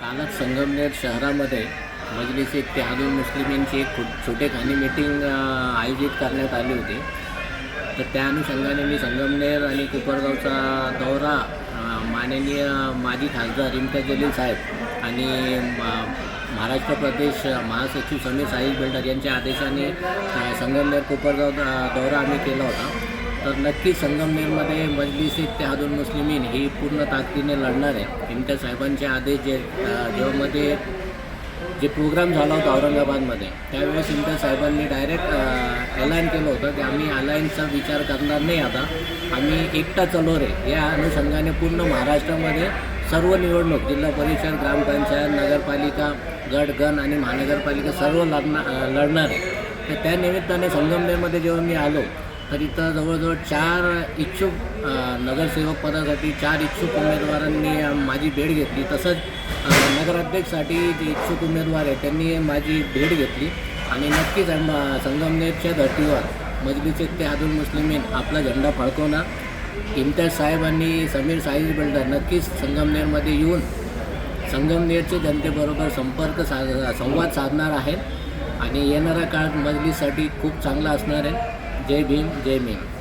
कालच संगमनेर शहरामध्ये मजलिस इत्तेहादुल मुस्लिमींची एक छोटेखानी मीटिंग आयोजित करण्यात आली होती. तर त्या अनुषंगाने मी संगमनेर आणि कोपरगावचा दौरा माननीय माजी खासदार इम्तियाज जलील साहेब आणि म- महाराष्ट्र प्रदेश महासचिव समीर साहिल बिल्डर यांच्या आदेशाने संगमनेर कोपरगाव दौरा आम्ही केला होता. तर नक्की संगमनेरमध्ये मजलिस इत्तेहादुल मुस्लिमीन ही पूर्ण ताकदीने लढणार आहे. इम्तियाज साहेबांचे आदेश जे जेव्हामध्ये जे प्रोग्राम झाला होता औरंगाबादमध्ये त्यावेळेस इम्तियाज साहेबांनी डायरेक्ट अलायन केलं होतं की आम्ही अलायन्सचा विचार करणार नाही आता. आम्ही एकटा चलो रे. या अनुषंगाने पूर्ण महाराष्ट्रामध्ये सर्व निवडणूक जिल्हा परिषद ग्रामपंचायत नगरपालिका गट गण आणि महानगरपालिका सर्व लढणार लढणार आहे. तर त्या निमित्ताने संगमनेरमध्ये जेव्हा मी आलो तर इथं जवळजवळ चार इच्छुक नगरसेवक पदासाठी चार इच्छुक उमेदवारांनी माझी भेट घेतली. तसंच नगराध्यक्षसाठी जे इच्छुक उमेदवार आहेत त्यांनी माझी भेट घेतली. आणि नक्कीच संगमनेरच्या धर्तीवर मजलिस ते आदुल मुस्लिमीन आपला झेंडा फडकवणार. इम्तियाज साहेब आणि समीर साईज बिल्डर नक्कीच संगमनेरमध्ये येऊन संगमनेरच्या जनतेबरोबर संपर्क साध संवाद साधणार आहेत. आणि येणाऱ्या काळात मजलीसाठी खूप चांगला असणार आहे. Jamin Jamin